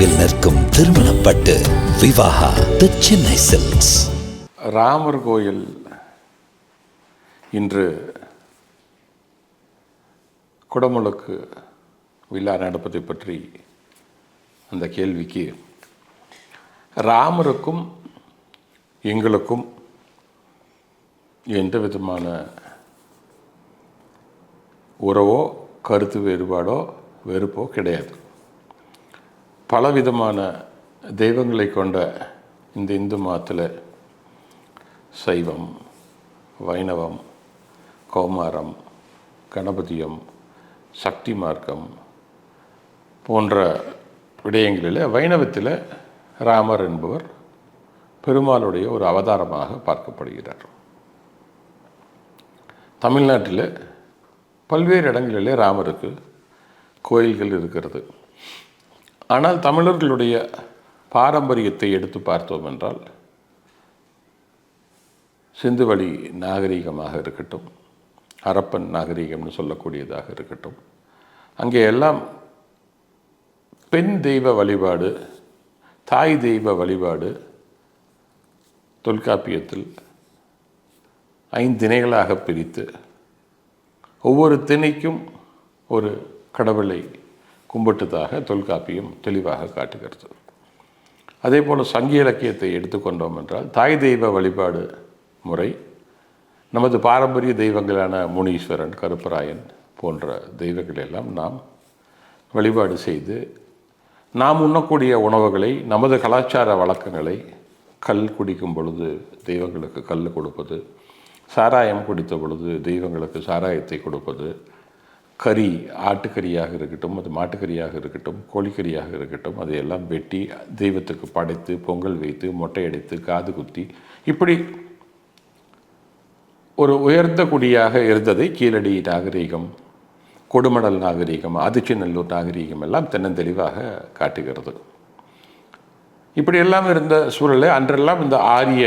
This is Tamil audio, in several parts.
தொலைவில் நிற்கும் திருமணப்பட்டு விவாகா தி சென்னை சில்க்ஸ் ராமர் கோயில் இன்று குடமுழுக்கு விழா நடப்பதை பற்றி அந்த கேள்விக்கு ராமருக்கும் எங்களுக்கும் எந்த விதமான உறவோ கருத்து வேறுபாடோ வெறுப்போ கிடையாது. பலவிதமான தெய்வங்களை கொண்ட இந்த இந்து மதத்தில் சைவம் வைணவம் கௌமாரம் கணபதியம் சக்தி மார்க்கம் போன்ற விடயங்களில் வைணவத்தில் ராமர் என்பவர் பெருமாளுடைய ஒரு அவதாரமாக பார்க்கப்படுகிறார். தமிழ்நாட்டில் பல்வேறு இடங்களிலே ராமருக்கு கோயில்கள் இருக்கிறது. ஆனால் தமிழர்களுடைய பாரம்பரியத்தை எடுத்து பார்த்தோம் என்றால் சிந்துவழி நாகரிகமாக இருக்கட்டும் ஹரப்பன் நாகரிகம்னு சொல்லக்கூடியதாக இருக்கட்டும் அங்கே எல்லாம் பெண் தெய்வ வழிபாடு தாய் தெய்வ வழிபாடு தொல்காப்பியத்தில் ஐந்து திணைகளாக பிரித்து ஒவ்வொரு திணைக்கும் ஒரு கடவுளை கும்பிட்டதாக தொல்காப்பியம் தெளிவாக காட்டுகிறது. அதே போல் சங்க இலக்கியத்தை எடுத்துக்கொண்டோம் என்றால் தாய் தெய்வ வழிபாடு முறை நமது பாரம்பரிய தெய்வங்களான முனீஸ்வரன் கருப்பராயன் போன்ற தெய்வங்கள் எல்லாம் நாம் வழிபாடு செய்து நாம் உண்ணக்கூடிய உணவுகளை நமது கலாச்சார வழக்கங்களை கல் குடிக்கும் பொழுது தெய்வங்களுக்கு கல் கொடுப்பது சாராயம் குடித்த பொழுது தெய்வங்களுக்கு சாராயத்தை கொடுப்பது கறி ஆட்டுக்கறியாக இருக்கட்டும் அது மாட்டுக்கறியாக இருக்கட்டும் கோழிக்கறியாக இருக்கட்டும் அதையெல்லாம் வெட்டி தெய்வத்துக்கு படைத்து பொங்கல் வைத்து மொட்டை அடித்து காது குத்தி இப்படி ஒரு உயர்ந்த குடியாக இருந்ததை கீழடி நாகரீகம் கொடுமடல் நாகரீகம் ஆதிச்சநல்லூர் நாகரீகம் எல்லாம் தென்னந்தெளிவாக காட்டுகிறது. இப்படியெல்லாம் இருந்த சூழலில் அன்றெல்லாம் இந்த ஆரிய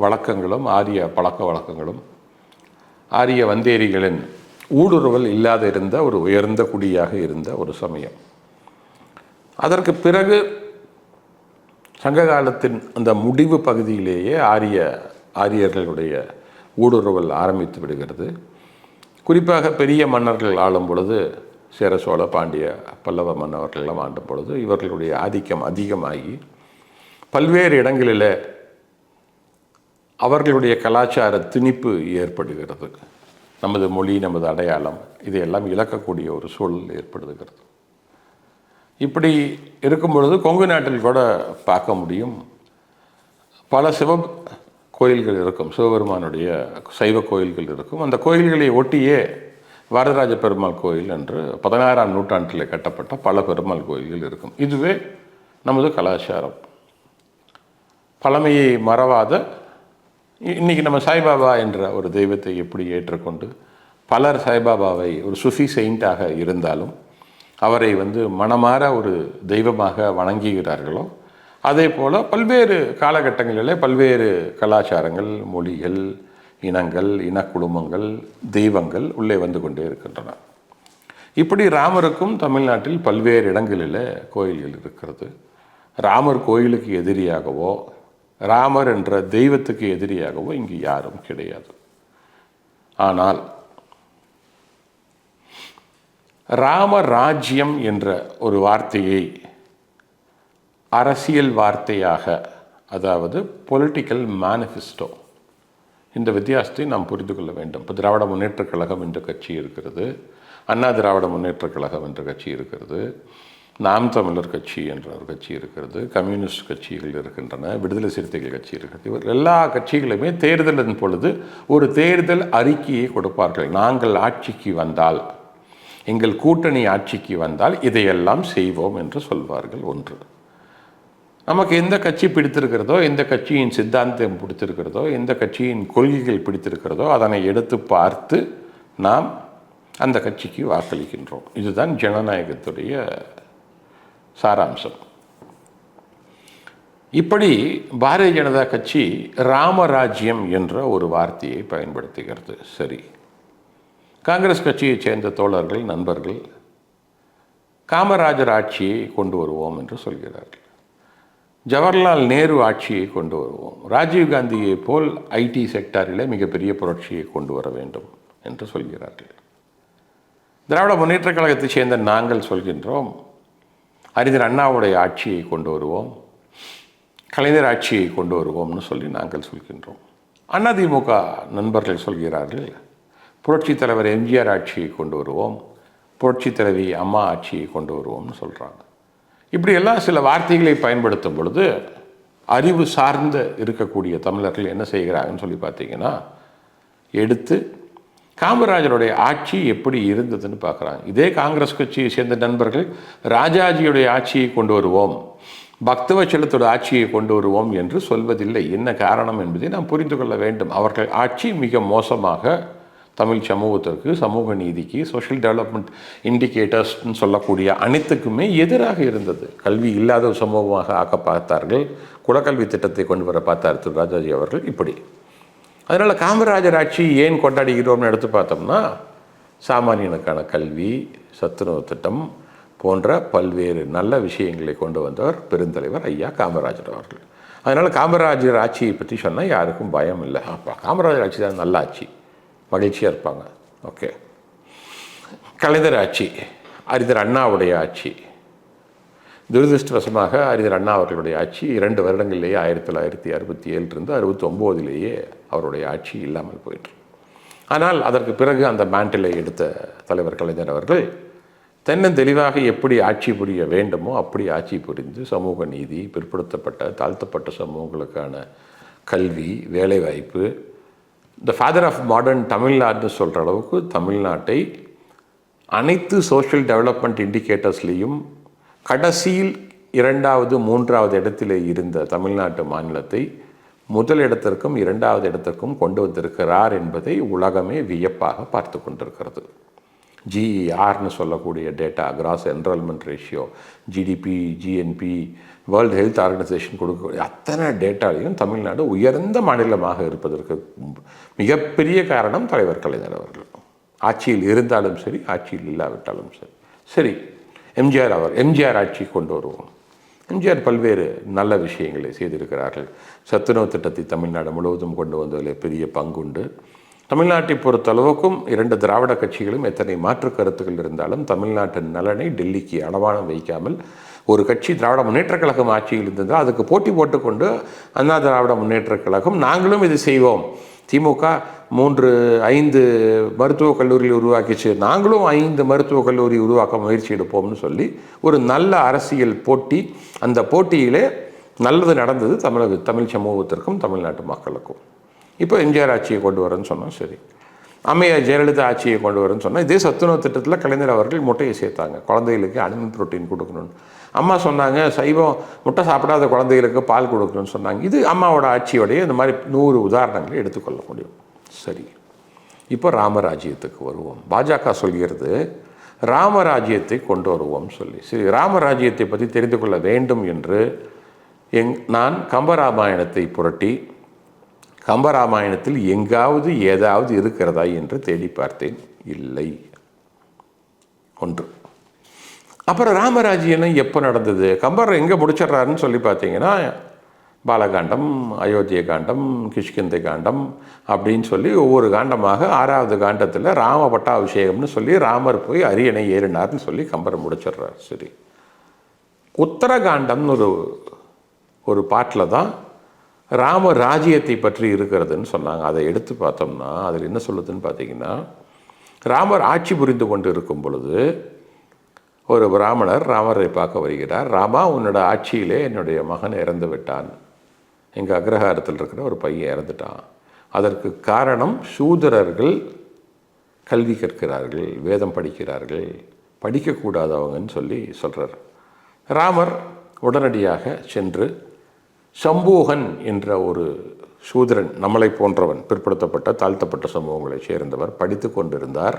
வழக்கங்களும் ஆரிய பழக்க வழக்கங்களும் ஆரிய வந்தேரிகளின் ஊடுருவல் இல்லாத இருந்த ஒரு உயர்ந்த குடியாக இருந்த ஒரு சமயம். அதற்கு பிறகு சங்க காலத்தின் அந்த முடிவு பகுதியிலேயே ஆரிய ஆரியர்களுடைய ஊடுருவல் ஆரம்பித்து விடுகிறது. குறிப்பாக பெரிய மன்னர்கள் ஆளும் பொழுது சேர சோழ பாண்டிய பல்லவ மன்னர்களெல்லாம் ஆண்டும் பொழுது இவர்களுடைய ஆதிக்கம் அதிகமாகி பல்வேறு இடங்களில் அவர்களுடைய கலாச்சார திணிப்பு ஏற்படுகிறது. நமது மொழி நமது அடையாளம் இதையெல்லாம் இழக்கக்கூடிய ஒரு சூழல் ஏற்படுகிறது. இப்படி இருக்கும் பொழுது கொங்கு நாட்டில் கூட பார்க்க முடியும். பல சிவ கோயில்கள் இருக்கும். சிவபெருமானுடைய சைவ கோயில்கள் இருக்கும். அந்த கோயில்களை ஒட்டியே வரதராஜ பெருமாள் கோயில் என்று பதினாறாம் நூற்றாண்டில் கட்டப்பட்ட பல பெருமாள் கோயில்கள் இருக்கும். இதுவே நமது கலாச்சாரம். பழமையை மறவாத இன்றைக்கி நம்ம சாய்பாபா என்ற ஒரு தெய்வத்தை எப்படி ஏற்றுக்கொண்டு பலர் சாய்பாபாவை ஒரு சுஃபி செயின்ட்டாக இருந்தாலும் அவரை வந்து மனமாற ஒரு தெய்வமாக வணங்குகிறார்களோ அதே போல் பல்வேறு காலகட்டங்களிலே பல்வேறு கலாச்சாரங்கள் மொழிகள் இனங்கள் இனக்குழுமங்கள் தெய்வங்கள் உள்ளே வந்து கொண்டே இருக்கின்றன. இப்படி ராமருக்கும் தமிழ்நாட்டில் பல்வேறு இடங்களில் கோயில்கள் இருக்கிறது. ராமர் கோயிலுக்கு எதிரியாகவோ ராமர் என்ற தெய்வத்துக்கு எதிரியாகவோ இங்கு யாரும் கிடையாது. ஆனால் ராம ராஜ்யம் என்ற ஒரு வார்த்தையை அரசியல் வார்த்தையாக அதாவது பொலிட்டிக்கல் மேனிஃபெஸ்டோ இந்த வித்தியாசத்தை நாம் புரிந்து கொள்ள வேண்டும். இப்போ திராவிட முன்னேற்றக் கழகம் என்ற கட்சி இருக்கிறது அண்ணா திராவிட முன்னேற்றக் கழகம் என்ற கட்சி இருக்கிறது. நாம் தமிழர் கட்சி என்ற ஒரு கட்சி இருக்கிறது கம்யூனிஸ்ட் கட்சிகள் இருக்கின்றன விடுதலை சிறுத்தைகள் கட்சி இருக்கிறது. இவர் எல்லா கட்சிகளுமே தேர்தலின் பொழுது ஒரு தேர்தல் அறிக்கையை கொடுப்பார்கள். நாங்கள் ஆட்சிக்கு வந்தால் எங்கள் கூட்டணி ஆட்சிக்கு வந்தால் இதையெல்லாம் செய்வோம் என்று சொல்வார்கள் ஒன்று. நமக்கு எந்த கட்சி பிடித்திருக்கிறதோ எந்த கட்சியின் சித்தாந்தம் பிடித்திருக்கிறதோ எந்த கட்சியின் கொள்கைகள் பிடித்திருக்கிறதோ அதனை எடுத்து பார்த்து நாம் அந்த கட்சிக்கு வாக்களிக்கின்றோம். இதுதான் ஜனநாயகத்துடைய சாராம்சம். இப்படி பாரதிய ஜனதா கட்சி ராமராஜ்யம் என்ற ஒரு வார்த்தையை பயன்படுத்துகிறது. சரி. காங்கிரஸ் கட்சியைச் சேர்ந்த தோழர்கள் நண்பர்கள் காமராஜர் ஆட்சியை கொண்டு வருவோம் என்று சொல்கிறார்கள். ஜவஹர்லால் நேரு ஆட்சியை கொண்டு வருவோம். ராஜீவ்காந்தியை போல் ஐடி செக்டாரில் மிகப்பெரிய புரட்சியை கொண்டு வர வேண்டும் என்று சொல்கிறார்கள். திராவிட முன்னேற்றக் கழகத்தைச் சேர்ந்த நாங்கள் சொல்கின்றோம். அறிஞர் அண்ணாவுடைய ஆட்சியை கொண்டு வருவோம் கலைஞர் ஆட்சியை கொண்டு வருவோம்னு சொல்லி நாங்கள் சொல்கின்றோம். அதிமுக நண்பர்கள் சொல்கிறார்கள் புரட்சித் தலைவர் எம்ஜிஆர் ஆட்சியை கொண்டு வருவோம் புரட்சி தலைவி அம்மா ஆட்சியை கொண்டு வருவோம்னு சொல்கிறாங்க இப்படியெல்லாம் சில வார்த்தைகளை பயன்படுத்தும் பொழுது அறிவு சார்ந்த இருக்கக்கூடிய தமிழர்கள் என்ன செய்கிறாங்கன்னு சொல்லி பார்த்தீங்கன்னா எடுத்து காமராஜருடைய ஆட்சி எப்படி இருந்ததுன்னு பார்க்குறாங்க இதே காங்கிரஸ் கட்சியை சேர்ந்த நண்பர்கள் ராஜாஜியுடைய ஆட்சியை கொண்டு வருவோம் பக்தவச்சலத்தோட ஆட்சியை கொண்டு வருவோம் என்று சொல்வதில்லை. என்ன காரணம் என்பதை நாம் புரிந்து கொள்ள வேண்டும். அவர்கள் ஆட்சி மிக மோசமாக தமிழ் சமூகத்திற்கு சமூக நீதிக்கு சோஷியல் டெவலப்மெண்ட் இண்டிகேட்டர்ஸ்னு சொல்லக்கூடிய அனைத்துக்குமே எதிராக இருந்தது. கல்வி இல்லாத சமூகமாக ஆக்க பார்த்தார்கள் குலக்கல்வி திட்டத்தை கொண்டு வர பார்த்தார் திரு ராஜாஜி அவர்கள். இப்படி அதனால் காமராஜர் ஆட்சி ஏன் கொண்டாடுகிறோம்னு எடுத்து பார்த்தோம்னா சாமானியனுக்கான கல்வி சத்துணவு திட்டம் போன்ற பல்வேறு நல்ல விஷயங்களை கொண்டு வந்தவர் பெருந்தலைவர் ஐயா காமராஜர் அவர்கள். அதனால் காமராஜர் ஆட்சியை பற்றி சொன்னால் யாருக்கும் பயம் இல்லை. அப்பா காமராஜர் ஆட்சி தான் நல்ல ஆட்சி. மகிழ்ச்சியாக இருப்பாங்க. ஓகே. கலைஞர் ஆட்சி அறிஞர் அண்ணாவுடைய ஆட்சி. துரதிருஷ்டவசமாக அறிஞர் அண்ணா அவர்களுடைய ஆட்சி இரண்டு வருடங்களிலேயே ஆயிரத்தி தொள்ளாயிரத்தி அறுபத்தி ஏழுலேருந்து அறுபத்தி ஒம்போதிலேயே அவருடைய ஆட்சி இல்லாமல் போயிற்று. ஆனால் அதற்கு பிறகு அந்த மேண்டிலை எடுத்த தலைவர் கலைஞர் அவர்கள் தென்னந்தெளிவாக எப்படி ஆட்சி புரிய வேண்டுமோ அப்படி ஆட்சி புரிந்து சமூக நீதி பிற்படுத்தப்பட்ட தாழ்த்தப்பட்ட சமூகங்களுக்கான கல்வி வேலைவாய்ப்பு த ஃபாதர் ஆஃப் மாடர்ன் தமிழ்நாடுன்னு சொல்கிற அளவுக்கு தமிழ்நாட்டை அனைத்து சோஷியல் டெவலப்மெண்ட் இண்டிகேட்டர்ஸ்லேயும் கடைசியில் இரண்டாவது மூன்றாவது இடத்தில் இருந்த தமிழ்நாட்டு மாநிலத்தை முதல் இடத்திற்கும் இரண்டாவது இடத்திற்கும் கொண்டு வந்திருக்கிறார் என்பதை உலகமே வியப்பாக பார்த்து கொண்டிருக்கிறது. ஜிஇஆர்னு சொல்லக்கூடிய data gross enrolment ratio GDP GNP world health organisation கொடுக்கக்கூடிய அத்தனை டேட்டாலையும் தமிழ்நாடு உயர்ந்த மாநிலமாக இருப்பதற்கு மிகப்பெரிய காரணம் தலைவர் கலைஞர் அவர்கள். ஆட்சியில் இருந்தாலும் சரி ஆட்சியில் இல்லாவிட்டாலும் சரி. சரி எம்ஜிஆர் அவர் எம்ஜிஆர் ஆட்சி கொண்டு வருவோம். எம்ஜிஆர் பல்வேறு நல்ல விஷயங்களை செய்திருக்கிறார்கள். சத்துணவு திட்டத்தை தமிழ்நாடு முழுவதும் கொண்டு வந்ததில் பெரிய பங்குண்டு. தமிழ்நாட்டை பொறுத்தளவுக்கும் இரண்டு திராவிட கட்சிகளும் எத்தனை மாற்று கருத்துக்கள் இருந்தாலும் தமிழ்நாட்டின் நலனை டெல்லிக்கு அடமானம் வைக்காமல் ஒரு கட்சி திராவிட முன்னேற்றக் கழகம் ஆட்சியில் இருந்ததால் அதுக்கு போட்டி போட்டுக்கொண்டு அண்ணா திராவிட முன்னேற்றக் கழகம் நாங்களும் இது செய்வோம். திமுக மூன்று ஐந்து மருத்துவக் கல்லூரியில் உருவாக்கிச்சு. நாங்களும் ஐந்து மருத்துவக் கல்லூரி உருவாக்க முயற்சி எடுப்போம்னு சொல்லி ஒரு நல்ல அரசியல் போட்டி அந்த போட்டியிலே நல்லது நடந்தது தமிழக தமிழ் சமூகத்திற்கும் தமிழ்நாட்டு மக்களுக்கும். இப்போ எம்ஜிஆர் ஆட்சியை கொண்டு வரேன்னு சொன்னால் சரி. அம்மையார் ஜெயலலிதா ஆட்சியை கொண்டு வரும்னு சொன்னால் இதே சத்துணவு திட்டத்தில் கலைஞர் அவர்கள் முட்டையை சேர்த்தாங்க. குழந்தைகளுக்கு அனிமல் புரோட்டீன் கொடுக்கணும்னு. அம்மா சொன்னாங்க சைவம் முட்டை சாப்பிடாத குழந்தைகளுக்கு பால் கொடுக்கணும்னு சொன்னாங்க. இது அம்மாவோட ஆட்சியோடைய இந்த மாதிரி நூறு உதாரணங்களை எடுத்துக்கொள்ள முடியும். சரி. இப்போ ராமராஜ்யத்துக்கு வருவோம். பாஜக சொல்கிறது ராமராஜ்யத்தை கொண்டு வருவோம் சொல்லி. சரி ராமராஜ்யத்தை பற்றி தெரிந்து கொள்ள வேண்டும் என்று எங் நான் கம்பராமாயணத்தை புரட்டி கம்பராமாயணத்தில் எங்காவது ஏதாவது இருக்கிறதா என்று தேடி பார்த்தேன். இல்லை. ஒன்று. அப்புறம் ராமராஜ்யனம் எப்போ நடந்தது? கம்பர் எங்கே முடிச்சிடுறாருன்னு சொல்லி பார்த்தீங்கன்னா பாலகாண்டம் அயோத்திய காண்டம் கிஷ்கிந்தை காண்டம் அப்படின்னு சொல்லி ஒவ்வொரு காண்டமாக ஆறாவது காண்டத்தில் ராம பட்டாபிஷேகம்னு சொல்லி ராமர் போய் அரியணை ஏறினார்னு சொல்லி கம்பர் முடிச்சிடுறார். சரி. உத்தரகாண்டம்னு ஒரு ஒரு பாட்டில் தான் ராம ராஜ்யத்தை பற்றி இருக்கிறதுன்னு சொன்னாங்க. அதை எடுத்து பார்த்தோம்னா அதில் என்ன சொல்லுதுன்னு பார்த்தீங்கன்னா ராமர் ஆட்சி புரிந்து கொண்டு இருக்கும் பொழுது ஒரு பிராமணர் ராமரை பார்க்க வருகிறார். ராமா உன்னோட ஆட்சியிலே என்னுடைய மகன் இறந்து விட்டான். எங்கள் அக்ரஹாரத்தில் இருக்கிற ஒரு பையன் இறந்துட்டான். அதற்கு காரணம் சூதரர்கள் கல்வி கற்கிறார்கள் வேதம் படிக்கிறார்கள் படிக்கக்கூடாதவங்கன்னு சொல்லி சொல்கிறார் ராமர் உடனடியாக சென்று சம்பூகன் என்ற ஒரு சூதரன் நம்மளை போன்றவன் பிற்படுத்தப்பட்ட தாழ்த்தப்பட்ட சமூகங்களைச் சேர்ந்தவர் படித்து கொண்டிருந்தார்.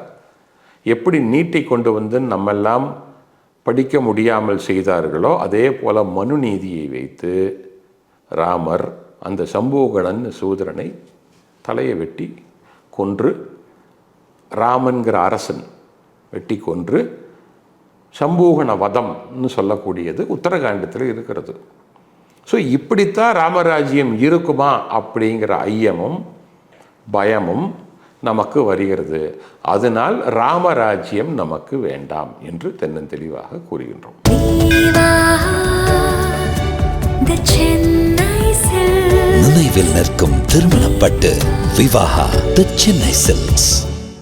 எப்படி நீட்டை கொண்டு வந்து நம்மெல்லாம் படிக்க முடியாமல் செய்தார்களோ அதே போல மனு நீதியை வைத்து ராமர் அந்த சம்பூகணன் சூதரனை தலையை வெட்டி கொன்று ராமன்கிற அரசன் வெட்டி கொன்று சம்பூகண வதம்னு சொல்லக்கூடியது உத்தரகாண்டத்தில் இருக்கிறது. ஸோ இப்படித்தான் ராமராஜ்யம் இருக்குமா அப்படிங்கிற ஐயமும் பயமும் நமக்கு வருகிறது. அதனால் ராமராஜ்யம் நமக்கு வேண்டாம் என்று தென்னந்தெளிவாக கூறுகின்றோம். நினைவில் நிற்கும் திருமணப்பட்டு விவாகா தி சென்னை சில்க்ஸ்